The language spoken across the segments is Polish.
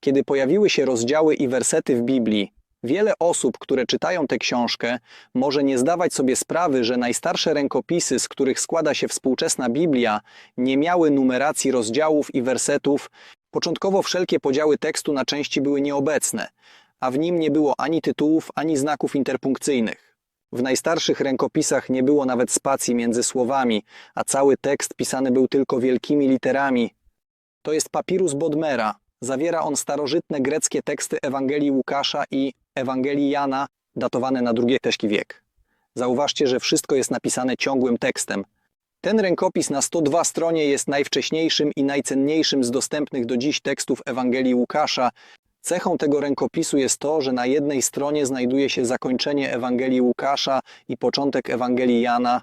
Kiedy pojawiły się rozdziały i wersety w Biblii, wiele osób, które czytają tę książkę, może nie zdawać sobie sprawy, że najstarsze rękopisy, z których składa się współczesna Biblia, nie miały numeracji rozdziałów i wersetów. Początkowo wszelkie podziały tekstu na części były nieobecne, a w nim nie było ani tytułów, ani znaków interpunkcyjnych. W najstarszych rękopisach nie było nawet spacji między słowami, a cały tekst pisany był tylko wielkimi literami. To jest papirus Bodmera. Zawiera on starożytne greckie teksty Ewangelii Łukasza i Ewangelii Jana, datowane na II teśki wiek. Zauważcie, że wszystko jest napisane ciągłym tekstem. Ten rękopis na 102 stronie jest najwcześniejszym i najcenniejszym z dostępnych do dziś tekstów Ewangelii Łukasza. Cechą tego rękopisu jest to, że na jednej stronie znajduje się zakończenie Ewangelii Łukasza i początek Ewangelii Jana.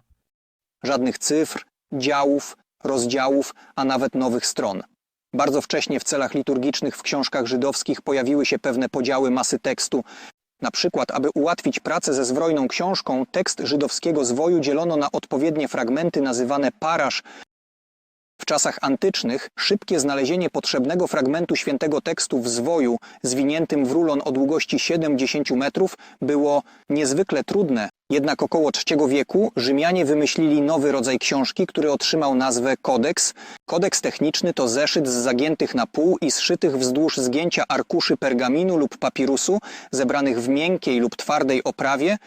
Żadnych cyfr, działów, rozdziałów, a nawet nowych stron. Bardzo wcześnie w celach liturgicznych w książkach żydowskich pojawiły się pewne podziały masy tekstu. Na przykład, aby ułatwić pracę ze zwrojną książką, tekst żydowskiego zwoju dzielono na odpowiednie fragmenty nazywane parasz. W czasach antycznych szybkie znalezienie potrzebnego fragmentu świętego tekstu w zwoju, zwiniętym w rulon o długości 7-10 metrów, było niezwykle trudne. Jednak około III wieku Rzymianie wymyślili nowy rodzaj książki, który otrzymał nazwę kodeks. Kodeks techniczny to zeszyt z zagiętych na pół i zszytych wzdłuż zgięcia arkuszy pergaminu lub papirusu, zebranych w miękkiej lub twardej oprawie,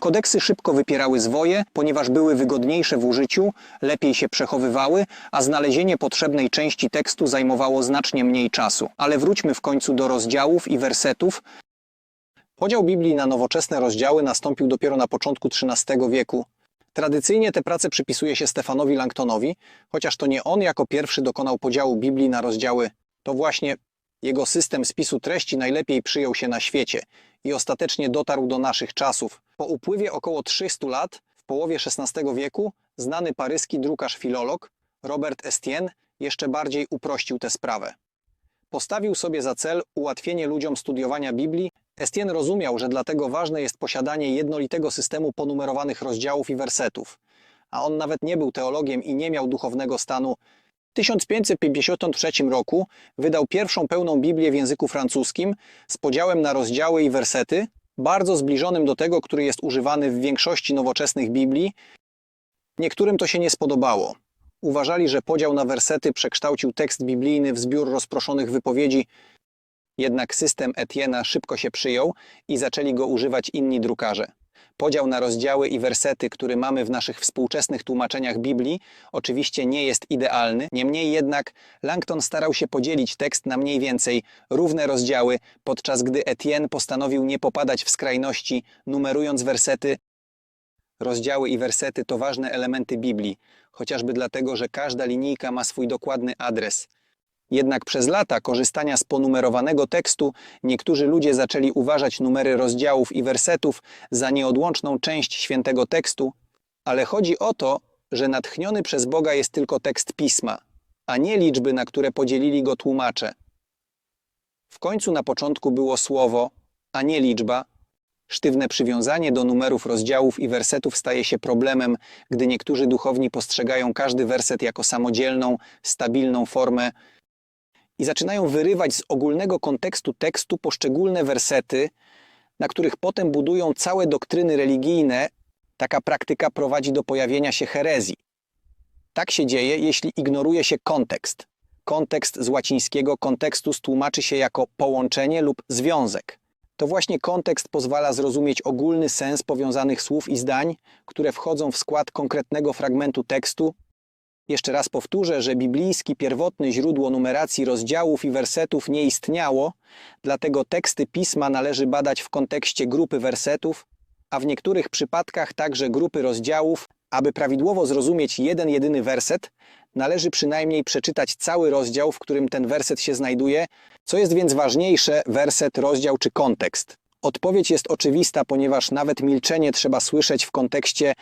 Kodeksy szybko wypierały zwoje, ponieważ były wygodniejsze w użyciu, lepiej się przechowywały, a znalezienie potrzebnej części tekstu zajmowało znacznie mniej czasu. Ale wróćmy w końcu do rozdziałów i wersetów. Podział Biblii na nowoczesne rozdziały nastąpił dopiero na początku XIII wieku. Tradycyjnie te prace przypisuje się Stefanowi Langtonowi, chociaż to nie on jako pierwszy dokonał podziału Biblii na rozdziały. To właśnie jego system spisu treści najlepiej przyjął się na świecie i ostatecznie dotarł do naszych czasów. Po upływie około 300 lat, w połowie XVI wieku, znany paryski drukarz-filolog Robert Estienne jeszcze bardziej uprościł tę sprawę. Postawił sobie za cel ułatwienie ludziom studiowania Biblii. Estienne rozumiał, że dlatego ważne jest posiadanie jednolitego systemu ponumerowanych rozdziałów i wersetów. A on nawet nie był teologiem i nie miał duchownego stanu. W 1553 roku wydał pierwszą pełną Biblię w języku francuskim z podziałem na rozdziały i wersety, bardzo zbliżonym do tego, który jest używany w większości nowoczesnych Biblii. Niektórym to się nie spodobało. Uważali, że podział na wersety przekształcił tekst biblijny w zbiór rozproszonych wypowiedzi, jednak system Etiena szybko się przyjął i zaczęli go używać inni drukarze. Podział na rozdziały i wersety, który mamy w naszych współczesnych tłumaczeniach Biblii, oczywiście nie jest idealny, niemniej jednak Langton starał się podzielić tekst na mniej więcej równe rozdziały, podczas gdy Etienne postanowił nie popadać w skrajności, numerując wersety. Rozdziały i wersety to ważne elementy Biblii, chociażby dlatego, że każda linijka ma swój dokładny adres. Jednak przez lata korzystania z ponumerowanego tekstu niektórzy ludzie zaczęli uważać numery rozdziałów i wersetów za nieodłączną część świętego tekstu, ale chodzi o to, że natchniony przez Boga jest tylko tekst pisma, a nie liczby, na które podzielili go tłumacze. W końcu na początku było słowo, a nie liczba. Sztywne przywiązanie do numerów rozdziałów i wersetów staje się problemem, gdy niektórzy duchowni postrzegają każdy werset jako samodzielną, stabilną formę i zaczynają wyrywać z ogólnego kontekstu tekstu poszczególne wersety, na których potem budują całe doktryny religijne. Taka praktyka prowadzi do pojawienia się herezji. Tak się dzieje, jeśli ignoruje się kontekst. Kontekst z łacińskiego kontekstus tłumaczy się jako połączenie lub związek. To właśnie kontekst pozwala zrozumieć ogólny sens powiązanych słów i zdań, które wchodzą w skład konkretnego fragmentu tekstu jeszcze raz powtórzę, że biblijski pierwotne źródło numeracji rozdziałów i wersetów nie istniało, dlatego teksty pisma należy badać w kontekście grupy wersetów, a w niektórych przypadkach także grupy rozdziałów. Aby prawidłowo zrozumieć jeden jedyny werset, należy przynajmniej przeczytać cały rozdział, w którym ten werset się znajduje. Co jest więc ważniejsze, werset, rozdział czy kontekst? Odpowiedź jest oczywista, ponieważ nawet milczenie trzeba słyszeć w kontekście